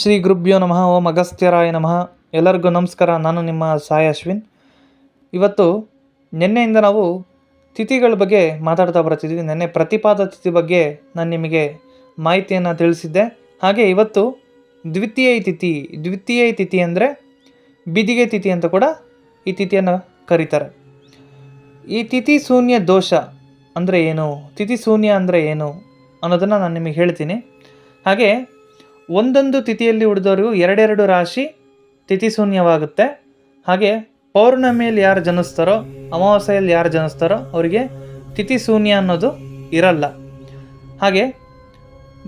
ಶ್ರೀ ಗುರುಭ್ಯೋ ನಮಃ, ಓಂ ಅಗಸ್ತ್ಯರಾಯ ನಮಃ. ಎಲ್ಲರಿಗೂ ನಮಸ್ಕಾರ, ನಾನು ನಿಮ್ಮ ಸಾಯ ಅಶ್ವಿನ್. ಇವತ್ತು ನಿನ್ನೆಯಿಂದ ನಾವು ತಿಥಿಗಳ ಬಗ್ಗೆ ಮಾತಾಡ್ತಾ ಬರ್ತಿದ್ವಿ. ನಿನ್ನೆ ಪ್ರತಿಪಾದ ತಿಥಿ ಬಗ್ಗೆ ನಾನು ನಿಮಗೆ ಮಾಹಿತಿಯನ್ನು ತಿಳಿಸಿದ್ದೆ. ಹಾಗೆ ಇವತ್ತು ದ್ವಿತೀಯ ತಿಥಿ ದ್ವಿತೀಯ ತಿಥಿ ಅಂದರೆ ಬಿದಿಗೆ ತಿಥಿ ಅಂತ ಕೂಡ ಈ ತಿಥಿಯನ್ನು ಕರೀತಾರೆ. ಈ ತಿಥಿ ಶೂನ್ಯ ದೋಷ ಅಂದರೆ ಏನು, ತಿಥಿ ಶೂನ್ಯ ಅಂದರೆ ಏನು ಅನ್ನೋದನ್ನು ನಾನು ನಿಮಗೆ ಹೇಳ್ತೀನಿ. ಹಾಗೆ ಒಂದೊಂದು ತಿಥಿಯಲ್ಲಿ ಉಳಿದವರಿಗೂ ಎರಡೆರಡು ರಾಶಿ ತಿಥಿ ಶೂನ್ಯವಾಗುತ್ತೆ. ಹಾಗೆ ಪೌರ್ಣಮಿಯಲ್ಲಿ ಯಾರು ಜನಿಸ್ತಾರೋ, ಅಮಾವಾಸ್ಯೆಯಲ್ಲಿ ಯಾರು ಜನಿಸ್ತಾರೋ ಅವರಿಗೆ ತಿಥಿ ಶೂನ್ಯ ಅನ್ನೋದು ಇರಲ್ಲ. ಹಾಗೆ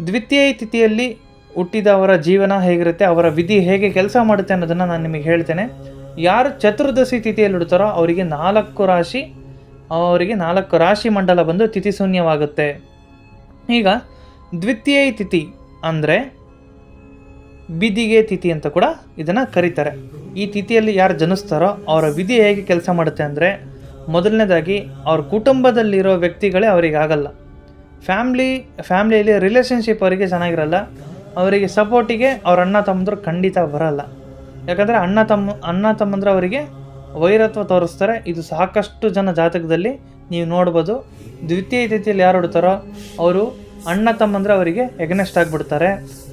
ದ್ವಿತೀಯ ತಿಥಿಯಲ್ಲಿ ಹುಟ್ಟಿದವರ ಜೀವನ ಹೇಗಿರುತ್ತೆ, ಅವರ ವಿಧಿ ಹೇಗೆ ಕೆಲಸ ಮಾಡುತ್ತೆ ಅನ್ನೋದನ್ನು ನಾನು ನಿಮಗೆ ಹೇಳ್ತೇನೆ. ಯಾರು ಚತುರ್ದಶಿ ತಿಥಿಯಲ್ಲಿ ಹುಡ್ತಾರೋ ಅವರಿಗೆ ನಾಲ್ಕು ರಾಶಿ, ಅವರಿಗೆ ನಾಲ್ಕು ರಾಶಿ ಮಂಡಲ ಬಂದು ತಿಥಿ ಶೂನ್ಯವಾಗುತ್ತೆ. ಈಗ ದ್ವಿತೀಯ ತಿಥಿ ಅಂದರೆ ಬಿದಿಗೆ ತಿಥಿ ಅಂತ ಕೂಡ ಇದನ್ನು ಕರೀತಾರೆ. ಈ ತಿಥಿಯಲ್ಲಿ ಯಾರು ಜನಿಸ್ತಾರೋ ಅವರ ವಿಧಿ ಹೇಗೆ ಕೆಲಸ ಮಾಡುತ್ತೆ ಅಂದರೆ ಮೊದಲನೇದಾಗಿ ಅವ್ರ ಕುಟುಂಬದಲ್ಲಿರೋ ವ್ಯಕ್ತಿಗಳೇ ಅವರಿಗೆ ಆಗಲ್ಲ. ಫ್ಯಾಮ್ಲಿ, ಫ್ಯಾಮ್ಲಿಯಲ್ಲಿ ರಿಲೇಷನ್ಶಿಪ್ ಅವರಿಗೆ ಚೆನ್ನಾಗಿರಲ್ಲ. ಅವರಿಗೆ ಸಪೋರ್ಟಿಗೆ ಅವ್ರ ಅಣ್ಣ ತಮ್ಮಂದ್ರು ಖಂಡಿತ ಬರಲ್ಲ. ಯಾಕಂದರೆ ಅಣ್ಣ ತಮ್ಮ, ಅಣ್ಣ ತಮ್ಮಂದ್ರೆ ಅವರಿಗೆ ವೈರತ್ವ ತೋರಿಸ್ತಾರೆ. ಇದು ಸಾಕಷ್ಟು ಜನ ಜಾತಕದಲ್ಲಿ ನೀವು ನೋಡ್ಬೋದು. ದ್ವಿತೀಯ ತಿಥಿಯಲ್ಲಿ ಯಾರು ಹುಡ್ತಾರೋ ಅವರು ಅಣ್ಣ ತಮ್ಮಂದ್ರೆ ಅವರಿಗೆ ಎಗ್ನೆಸ್ಟ್ ಆಗಿಬಿಡ್ತಾರೆ.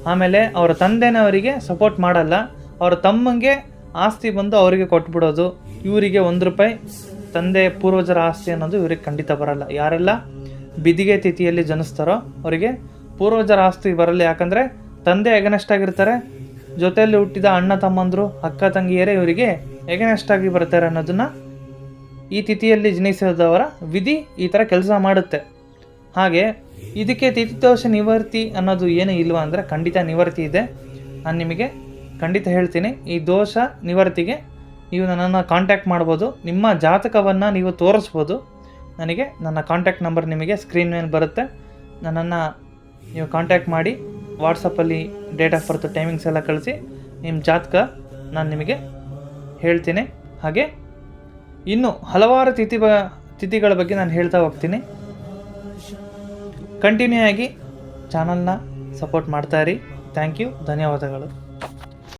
ಆಮೇಲೆ ಅವರ ತಂದೆನ ಅವರಿಗೆ ಸಪೋರ್ಟ್ ಮಾಡಲ್ಲ. ಅವರ ತಮ್ಮಂಗೆ ಆಸ್ತಿ ಬಂದು ಅವರಿಗೆ ಕೊಟ್ಬಿಡೋದು. ಇವರಿಗೆ ಒಂದು ರೂಪಾಯಿ ತಂದೆ ಪೂರ್ವಜರ ಆಸ್ತಿ ಅನ್ನೋದು ಇವರಿಗೆ ಖಂಡಿತ ಬರಲ್ಲ. ಯಾರೆಲ್ಲ ಬಿದಿಗೆ ತಿಥಿಯಲ್ಲಿ ಜನಿಸ್ತಾರೋ ಅವರಿಗೆ ಪೂರ್ವಜರ ಆಸ್ತಿ ಬರಲ್ಲ. ಯಾಕಂದರೆ ತಂದೆ ಎಗನೆಸ್ಟ್ ಆಗಿರ್ತಾರೆ. ಜೊತೆಯಲ್ಲಿ ಹುಟ್ಟಿದ ಅಣ್ಣ ತಮ್ಮಂದರು, ಅಕ್ಕ ತಂಗಿಯರೇ ಇವರಿಗೆ ಎಗನೆಸ್ಟ್ ಆಗಿ ಬರ್ತಾರೆ ಅನ್ನೋದನ್ನು ಈ ತಿಥಿಯಲ್ಲಿ ಜನಿಸಿದವರ ವಿಧಿ ಈ ಥರ ಕೆಲಸ ಮಾಡುತ್ತೆ. ಹಾಗೆ ಇದಕ್ಕೆ ತಿಥಿದೋಷ ನಿವರ್ತಿ ಅನ್ನೋದು ಏನು ಇಲ್ವಾ ಅಂದರೆ ಖಂಡಿತ ನಿವರ್ತಿ ಇದೆ. ನಾನು ನಿಮಗೆ ಖಂಡಿತ ಹೇಳ್ತೀನಿ, ಈ ದೋಷ ನಿವರ್ತಿಗೆ ನೀವು ನನ್ನನ್ನು ಕಾಂಟ್ಯಾಕ್ಟ್ ಮಾಡ್ಬೋದು. ನಿಮ್ಮ ಜಾತಕವನ್ನು ನೀವು ತೋರಿಸ್ಬೋದು. ನನಗೆ ನನ್ನ ಕಾಂಟ್ಯಾಕ್ಟ್ ನಂಬರ್ ನಿಮಗೆ ಸ್ಕ್ರೀನ್ ಮೇಲೆ ಬರುತ್ತೆ. ನನ್ನನ್ನು ನೀವು ಕಾಂಟ್ಯಾಕ್ಟ್ ಮಾಡಿ ವಾಟ್ಸಪ್ಪಲ್ಲಿ ಡೇಟ್ ಆಫ್ ಬರ್ತ್ ಟೈಮಿಂಗ್ಸ್ ಎಲ್ಲ ಕಳಿಸಿ, ನಿಮ್ಮ ಜಾತಕ ನಾನು ನಿಮಗೆ ಹೇಳ್ತೀನಿ. ಹಾಗೆ ಇನ್ನು ಹಲವಾರು ತಿಥಿ ಬ ತಿಥಿಗಳ ಬಗ್ಗೆ ನಾನು ಹೇಳ್ತಾ ಹೋಗ್ತೀನಿ. ಕಂಟಿನ್ಯೂ ಆಗಿ ಚಾನಲ್ನ ಸಪೋರ್ಟ್ ಮಾಡ್ತಾ ಇರಿ. ಥ್ಯಾಂಕ್ ಯು ಧನ್ಯವಾದಗಳು.